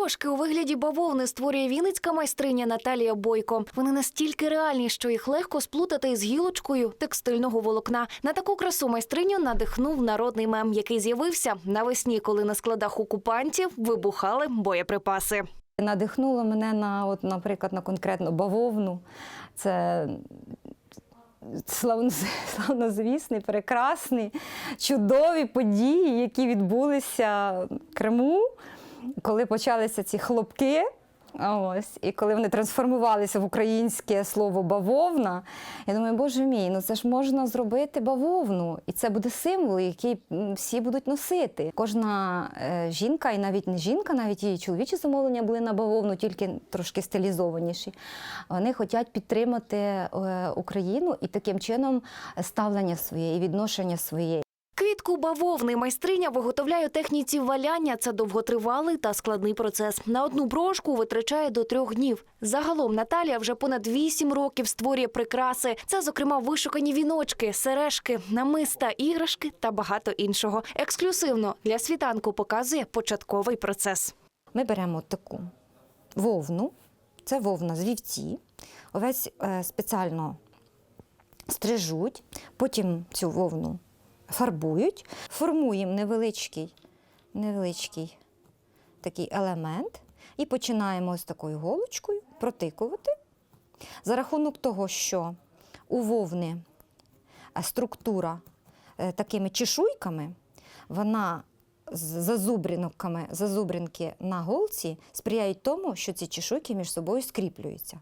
Брошки у вигляді бавовни створює вінницька майстриня Наталія Бойко. Вони настільки реальні, що їх легко сплутати із гілочкою текстильного волокна. На таку красу майстриню надихнув народний мем, який з'явився навесні, коли на складах окупантів вибухали боєприпаси. Надихнуло мене на, от, наприклад, на конкретно бавовну. Це славнозвісний, прекрасний, чудові події, які відбулися в Криму, коли почалися ці хлопки. Ось, і коли вони трансформувалися в українське слово бавовна, я думаю, боже мій, ну це ж можна зробити бавовну, і це буде символ, який всі будуть носити. Кожна е, жінка, і навіть не жінка, навіть її чоловічі замовлення були на бавовну, тільки трошки стилізованіші. Вони хочуть підтримати е, Україну і таким чином ставлення своє і відношення своє. Квітку бавовни майстриня виготовляє техніці валяння. Це довготривалий та складний процес. На одну брошку витрачає до трьох днів. Загалом Наталія вже понад вісім років створює прикраси. Це, зокрема, вишукані віночки, сережки, намиста, іграшки та багато іншого. Ексклюзивно для світанку показує початковий процес. Ми беремо таку вовну, це вовна з вівці. Овець е, спеціально стрижуть, потім цю вовну фарбують, формуємо невеличкий, невеличкий такий елемент і починаємо ось такою голочкою протикувати. За рахунок того, що у вовни е, структура е, такими чешуйками, вона зазубринками, зазубринки на голці сприяють тому, що ці чешуйки між собою скріплюються.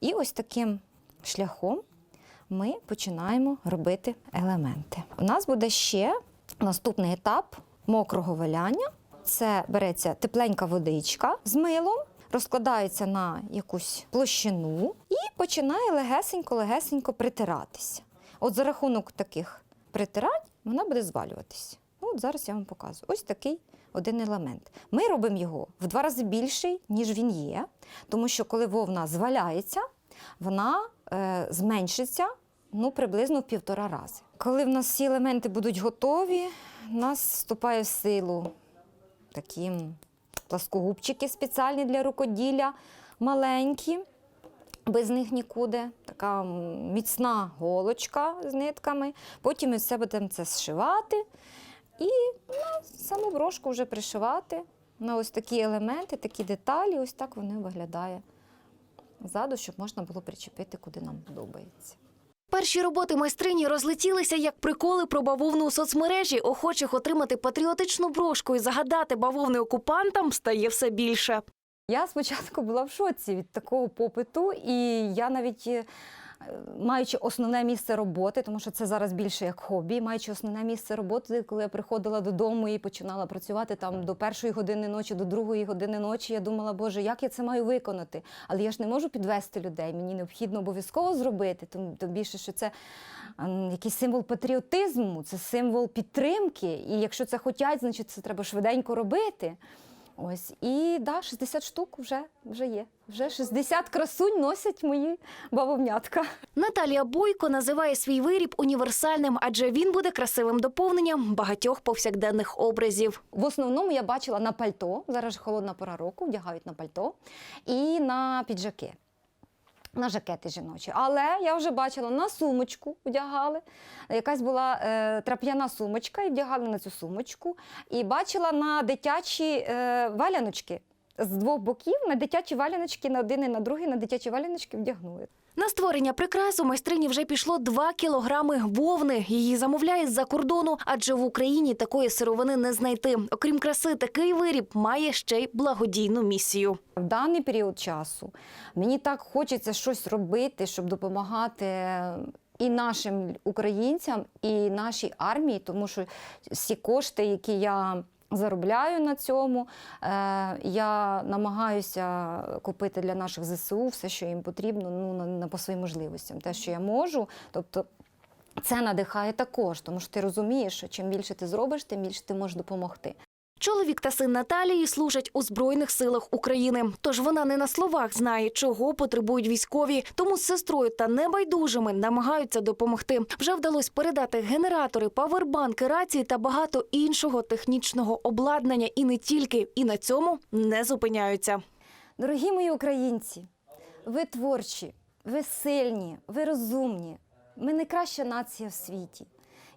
І ось таким шляхом ми починаємо робити елементи. У нас буде ще наступний етап мокрого валяння. Це береться тепленька водичка з милом, розкладається на якусь площину і починає легесенько-легесенько притиратися. От за рахунок таких притирань вона буде звалюватися. Ну, от зараз я вам показую. Ось такий один елемент. Ми робимо його в два рази більший, ніж він є, тому що коли вовна зваляється, вона е, зменшиться ну, приблизно в півтора рази. Коли в нас всі елементи будуть готові, у нас вступає в силу такі пласкогубчики спеціальні для рукоділля, маленькі. Без них нікуди. Така міцна голочка з нитками. Потім ми все будемо це зшивати і на саму брошку вже пришивати на ось такі елементи, такі деталі. Ось так вони виглядає ззаду, щоб можна було причепити, куди нам подобається. Перші роботи майстрині розлетілися як приколи про бавовну у соцмережі. Охочих отримати патріотичну брошку і загадати бавовни окупантам стає все більше. Я спочатку була в шоці від такого попиту, і я навіть. Е, Маючи основне місце роботи, тому що це зараз більше як хобі, маючи основне місце роботи, коли я приходила додому і починала працювати там до першої години ночі, до другої години ночі, я думала, Боже, як я це маю виконати? Але я ж не можу підвести людей. Мені необхідно обов'язково зробити. Тим, більше, що це ем, якийсь символ патріотизму, це символ підтримки. І якщо це хотять, значить це треба швиденько робити. Ось і да, 60 штук вже, вже є. Вже 60 красунь носять мої бавовнятка. Наталія Бойко називає свій виріб універсальним, адже він буде красивим доповненням багатьох повсякденних образів. В основному я бачила на пальто. Зараз холодна пора року, вдягають на пальто і на піджаки. На жакети жіночі. Але я вже бачила на сумочку вдягали. Якась була е, трап'яна сумочка, і вдягали на цю сумочку. І бачила на дитячі е, валяночки з двох боків, на дитячі валяночки на один і на другий, на дитячі валяночки вдягнули. На створення прикрас у майстрині вже пішло 2 кілограми вовни. Її замовляють з-за кордону, адже в Україні такої сировини не знайти. Окрім краси, такий виріб має ще й благодійну місію. В даний період часу мені так хочеться щось робити, щоб допомагати і нашим українцям, і нашій армії, тому що всі кошти, які я заробляю на цьому, е, я намагаюся купити для наших ЗСУ все, що їм потрібно, ну на, по своїм можливостям, те, що я можу. Тобто це надихає також, тому що ти розумієш, що чим більше ти зробиш, тим більше ти можеш допомогти. Чоловік та син Наталії служать у збройних силах України. Тож вона не на словах знає, чого потребують військові. Тому з сестрою та небайдужими намагаються допомогти. Вже вдалося передати генератори, павербанки, рації та багато іншого технічного обладнання. І не тільки. І на цьому не зупиняються. Дорогі мої українці, ви творчі, ви сильні, ви розумні. Ми найкраща нація в світі.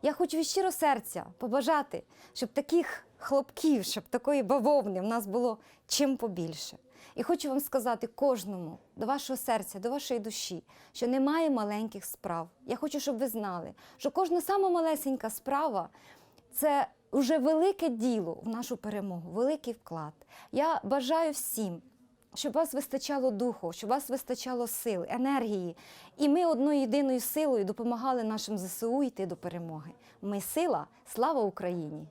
Я хочу від щиро серця побажати, щоб таких хлопків, щоб такої бавовни в нас було чим побільше. І хочу вам сказати кожному до вашого серця, до вашої душі, що немає маленьких справ. Я хочу, щоб ви знали, що кожна сама малесенька справа це вже велике діло в нашу перемогу, великий вклад. Я бажаю всім, щоб вас вистачало духу, щоб вас вистачало сил, енергії. І ми одною єдиною силою допомагали нашим ЗСУ йти до перемоги. Ми сила, слава Україні!